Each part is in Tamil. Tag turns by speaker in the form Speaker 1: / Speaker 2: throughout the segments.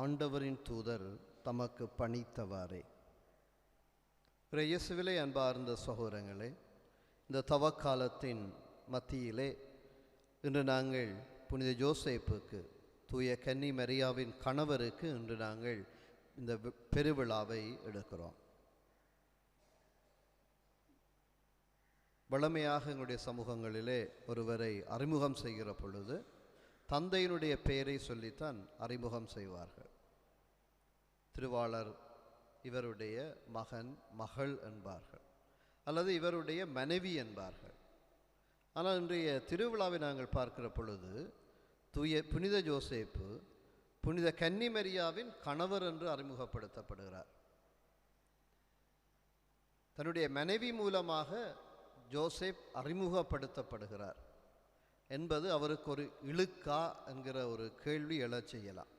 Speaker 1: ஆண்டவரின் தூதர் தமக்கு பணித்தவாறே. இயேசுவிலே அன்பார்ந்த சகோதரங்களே இந்த தவக்காலத்தின் மத்தியிலே இன்று நாங்கள் புனித ஜோசேப்புக்கு தூய கன்னி மரியாவின் கணவருக்கு இன்று நாங்கள் இந்த பெருவிழாவை எடுக்கிறோம். வளமையாக எங்களுடைய சமூகங்களிலே ஒருவரை அறிமுகம் செய்கிற பொழுது தந்தையினுடைய பெயரை சொல்லித்தான் அறிமுகம் செய்வார்கள். திருவாளர் இவருடைய மகன் மகள் என்பார்கள். அல்லது இவருடைய மனைவி என்பார்கள். ஆனால் இன்றைய திருவிழாவை நாங்கள் பார்க்கிற பொழுது தூய புனித ஜோசேப்பு புனித கன்னிமரியாவின் கணவர் என்று அறிமுகப்படுத்தப்படுகிறார். தன்னுடைய மனைவி மூலமாக ஜோசேப் அறிமுகப்படுத்தப்படுகிறார். என்பது அவருக்கு ஒரு இழுக்கா என்கிற ஒரு கேள்வி எழச் செய்யலாம்.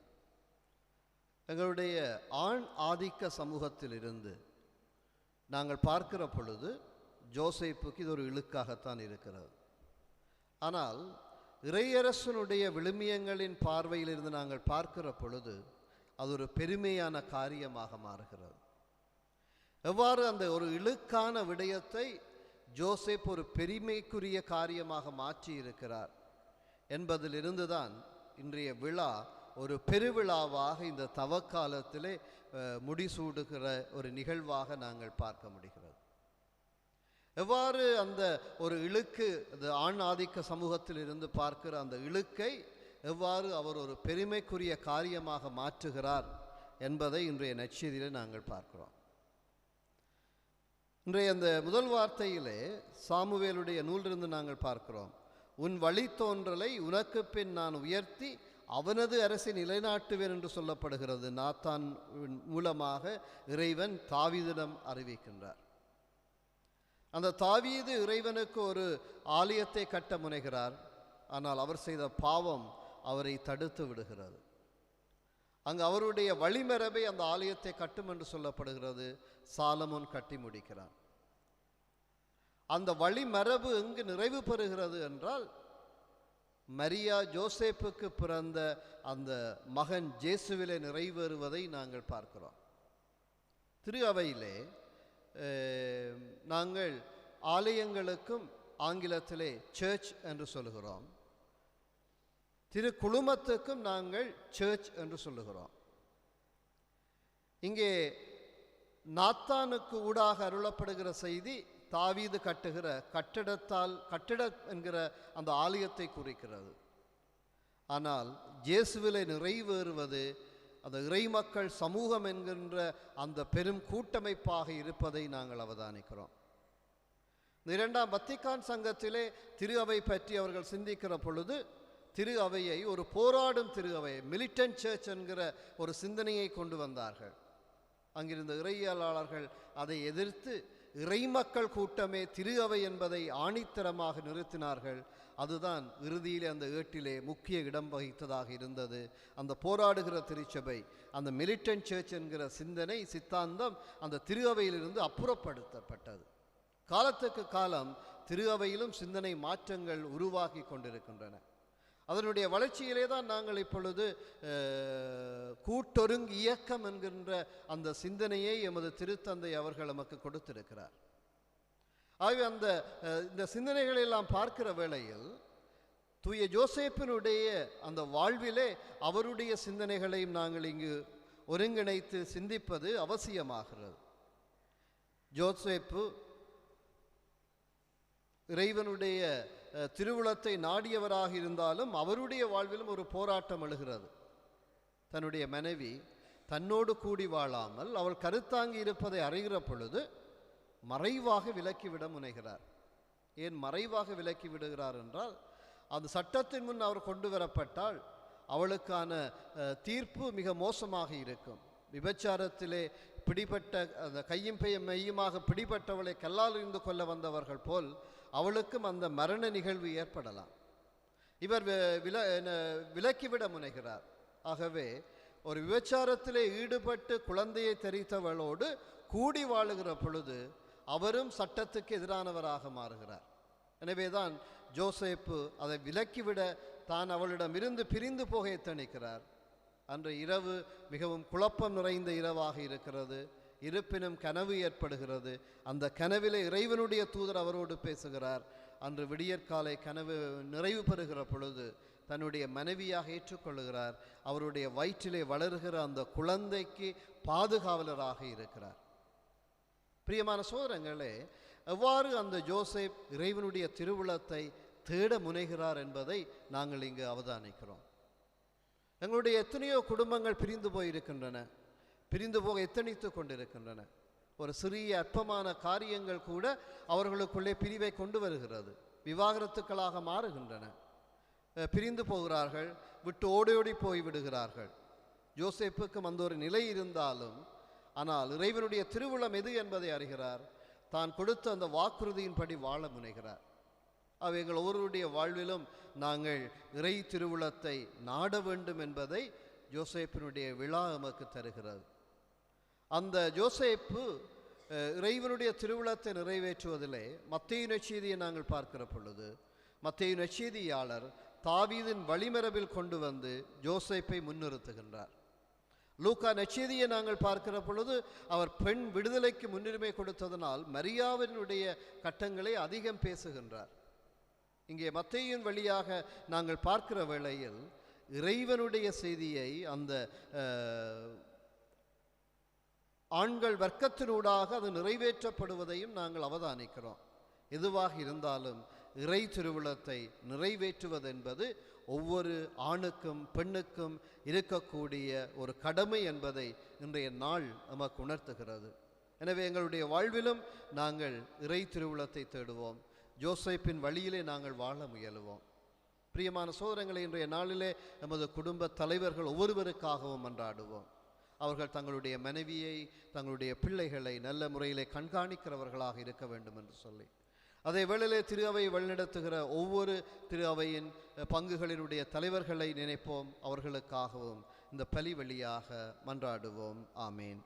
Speaker 1: எங்களுடைய ஆண் ஆதிக்க சமூகத்திலிருந்து நாங்கள் பார்க்கிற பொழுது ஜோசைப்புக்கு இது ஒரு இழுக்காகத்தான் இருக்கிறது. ஆனால் இறையரசனுடைய விழுமியங்களின் பார்வையிலிருந்து நாங்கள் பார்க்கிற பொழுது அது ஒரு பெருமையான காரியமாக மாறுகிறது. எவ்வாறு அந்த ஒரு இழுக்கான விடயத்தை ஜோசேப் ஒரு பெருமைக்குரிய காரியமாக மாற்றி இருக்கிறார் என்பதிலிருந்துதான் இன்றைய விழா ஒரு பெருவிழாவாக இந்த தவக்காலத்திலே முடிசூடுகிற ஒரு நிகழ்வாக நாங்கள் பார்க்க முடிகிறது. எவ்வாறு அந்த ஒரு இழுக்கு அந்த ஆண் ஆதிக்க சமூகத்தில் இருந்து பார்க்கிற அந்த இழுக்கை எவ்வாறு அவர் ஒரு பெருமைக்குரிய காரியமாக மாற்றுகிறார் என்பதை இன்றைய நச்செய்தியில் நாங்கள் பார்க்கிறோம். இன்றைய அந்த முதல் வார்த்தையிலே சாமுவேலுடைய நூலிலிருந்து நாங்கள் பார்க்கிறோம். உன் வழித்தோன்றலை உனக்கு பின் நான் உயர்த்தி அவனது அரசை நிலைநாட்டுவேன் என்று சொல்லப்படுகிறது. நாத்தான் மூலமாக இறைவன் தாவீதிடம் அறிவிக்கின்றார். அந்த தாவீது இறைவனுக்கு ஒரு ஆலயத்தை கட்ட முனைகிறார். ஆனால் அவர் செய்த பாவம் அவரை தடுத்து விடுகிறது. அங்கு அவருடைய வழிமரபை அந்த ஆலயத்தை கட்டும் என்று சொல்லப்படுகிறது. சாலமோன் கட்டி முடிக்கிறான். அந்த வழிமரபு எங்கு நிறைவு பெறுகிறது என்றால் மரியா ஜோசேப்புக்கு பிறந்த அந்த மகன் ஜேசுவிலே நிறைவேறுவதை நாங்கள் பார்க்கிறோம். திரு அவையிலே நாங்கள் ஆலயங்களுக்கும் ஆங்கிலத்திலே சர்ச் என்று சொல்லுகிறோம் திரு குழுமத்துக்கும் நாங்கள் சர்ச் என்று சொல்லுகிறோம். இங்கே நாத்தானுக்கு ஊடாக அருளப்படுகிற செய்தி தாவீது கட்டுகிற கட்டிடத்தால் கட்டிட என்கிற அந்த ஆலயத்தை குறிக்கிறது. ஆனால் இயேசுவிலே நிறைவேறுவது அந்த இறைமக்கள் சமூகம் என்கின்ற அந்த பெரும் கூட்டமைப்பாக இருப்பதை நாங்கள் அவதானிக்கிறோம். இரண்டாம் வத்திக்கான் சங்கத்திலே திரு அவை பற்றி அவர்கள் சிந்திக்கிற பொழுது திரு அவையை ஒரு போராடும் திரு அவை மிலிட்டன் சர்ச் என்கிற ஒரு சிந்தனையை கொண்டு வந்தார்கள். அங்கிருந்த இறையியலாளர்கள் அதை எதிர்த்து இறைமக்கள் கூட்டமே திரு அவை என்பதை ஆணித்தரமாக நிறுத்தினார்கள். அதுதான் இறுதியிலே அந்த ஏட்டிலே முக்கிய இடம் வகித்ததாக இருந்தது. அந்த போராடுகிற திருச்சபை அந்த மிலிட்டன் சர்ச் என்கிற சிந்தனை சித்தாந்தம் அந்த திரு அவையிலிருந்து அப்புறப்படுத்தப்பட்டது. காலத்துக்கு காலம் திரு அவையிலும் சிந்தனை மாற்றங்கள் உருவாகி கொண்டிருக்கின்றன. அதனுடைய வளர்ச்சியிலே தான் நாங்கள் இப்பொழுது கூட்டொருங்கு இயக்கம் என்கின்ற அந்த சிந்தனையை எமது திருத்தந்தை அவர்கள் நமக்கு கொடுத்திருக்கிறார். ஆகவே அந்த அஹ், இந்த சிந்தனைகளை எல்லாம் பார்க்கிற வேளையில் தூய ஜோசேப்பினுடைய அந்த வாழ்விலே அவருடைய சிந்தனைகளையும் நாங்கள் இங்கு ஒருங்கிணைத்து சிந்திப்பது அவசியமாகிறது. ஜோசேப்பு இறைவனுடைய திருவுளத்தை நாடியவராக இருந்தாலும் அவருடைய வாழ்விலும் ஒரு போராட்டம் எழுகிறது. தன்னுடைய மனைவி தன்னோடு கூடி வாழாமல் அவள் கருத்தாங்கி இருப்பதை அறிகிற பொழுது மறைவாக விலக்கிவிட முனைகிறார். ஏன் மறைவாக விலக்கி விடுகிறார் என்றால் அந்த சட்டத்தின் முன் அவர் கொண்டு வரப்பட்டால் அவளுக்கான தீர்ப்பு மிக மோசமாக இருக்கும். விபச்சாரத்திலே பிடிபட்ட அந்த கையும் பெய்யும் மெய்யுமாக பிடிபட்டவளை கல்லால் இருந்து கொள்ள வந்தவர்கள் போல் அவளுக்கும் அந்த மரண நிகழ்வு ஏற்படலாம். இவர் வி- வில என்ன, விலக்கிவிட முனைகிறார். ஆகவே ஒரு விபச்சாரத்திலே ஈடுபட்டு குழந்தையை தெரித்தவளோடு கூடி வாழுகிற பொழுது அவரும் சட்டத்துக்கு எதிரானவராக மாறுகிறார். எனவேதான் ஜோசேப்பு அதை விலக்கிவிட தான் அவளிடமிருந்து பிரிந்து போக எத்தணிக்கிறார் அன்று இரவு மிகவும் குழப்பம் நிறைந்த இரவாக இருக்கிறது. இருப்பினும் கனவு ஏற்படுகிறது. அந்த கனவிலே இறைவனுடைய தூதர் அவரோடு பேசுகிறார். அன்று விடியற்காலை கனவு நிறைவு பெறுகிற பொழுது தன்னுடைய மனைவியாக ஏற்றுக்கொள்கிறார் அவருடைய வயிற்றிலே வளர்கிற அந்த குழந்தைக்கு பாதுகாவலராக இருக்கிறார். பிரியமான சோதரங்களே எவ்வாறு அந்த ஜோசப் இறைவனுடைய திருவுளத்தை தேட முனைகிறார் என்பதை நாங்கள் இங்கு அவதானிக்கிறோம். எங்களுடைய எத்தனையோ குடும்பங்கள் பிரிந்து போயிருக்கின்றன. பிரிந்து போக எத்தனித்து கொண்டிருக்கின்றன. ஒரு சிறிய அற்பமான காரியங்கள் கூட அவர்களுக்குள்ளே பிரிவை கொண்டு வருகிறது. விவாகரத்துக்களாக மாறுகின்றன. பிரிந்து போகிறார்கள் விட்டு ஓடியோடி போய்விடுகிறார்கள் போய் விடுகிறார்கள். ஜோசேப்புக்கும் அந்த ஒரு நிலை இருந்தாலும் ஆனால் இறைவனுடைய திருவுளம் எது என்பதை அறிகிறார். தான் கொடுத்த அந்த வாக்குறுதியின்படி வாழ முனைகிறார். அவை எங்கள் ஒவ்வொருடைய வாழ்விலும் நாங்கள் இறை திருவுளத்தை நாட வேண்டும் என்பதை ஜோசேப்பினுடைய விழா நமக்கு தருகிறது. அந்த ஜோசேப்பு இறைவனுடைய திருவிழத்தை நிறைவேற்றுவதிலே மத்திய நற்செய்தியை நாங்கள் பார்க்கிற பொழுது மத்திய நற்செய்தியாளர் தாவீதின் வழிமரபில் கொண்டு வந்து ஜோசேப்பை முன்னிறுத்துகின்றார். லூக்கா நற்செய்தியை நாங்கள் பார்க்கிற பொழுது அவர் பெண் விடுதலைக்கு முன்னுரிமை கொடுத்ததனால் மரியாவினுடைய கட்டங்களை அதிகம் பேசுகின்றார். இங்கே மத்தையின் வழியாக நாங்கள் பார்க்கிற வேளையில் இறைவனுடைய செய்தியை அந்த ஆண்கள் வர்க்கத்தினூடாக அது நிறைவேற்றப்படுவதையும் நாங்கள் அவதானிக்கிறோம். எதுவாக இருந்தாலும் இறை திருவிழத்தை நிறைவேற்றுவதென்பது ஒவ்வொரு ஆணுக்கும் பெண்ணுக்கும் இருக்கக்கூடிய ஒரு கடமை என்பதை இன்றைய நாள் நமக்கு உணர்த்துகிறது. எனவே எங்களுடைய வாழ்விலும் நாங்கள் இறை திருவிழத்தை தேடுவோம். ஜோசைப்பின் வழியிலே நாங்கள் வாழ முயலுவோம். பிரியமான சோதரங்களை இன்றைய நாளிலே நமது குடும்ப தலைவர்கள் ஒவ்வொருவருக்காகவும் மன்றாடுவோம். அவர்கள் தங்களுடைய மனைவியை தங்களுடைய பிள்ளைகளை நல்ல முறையிலே கண்காணிக்கிறவர்களாக இருக்க வேண்டும் என்று சொல்லி. அதே வேளையிலே திரு அவை வழிநடத்துகிற ஒவ்வொரு திரு அவையின் பங்குகளினுடைய தலைவர்களை நினைப்போம். அவர்களுக்காகவும் இந்த பலி வழியாக மன்றாடுவோம். ஆமேன்.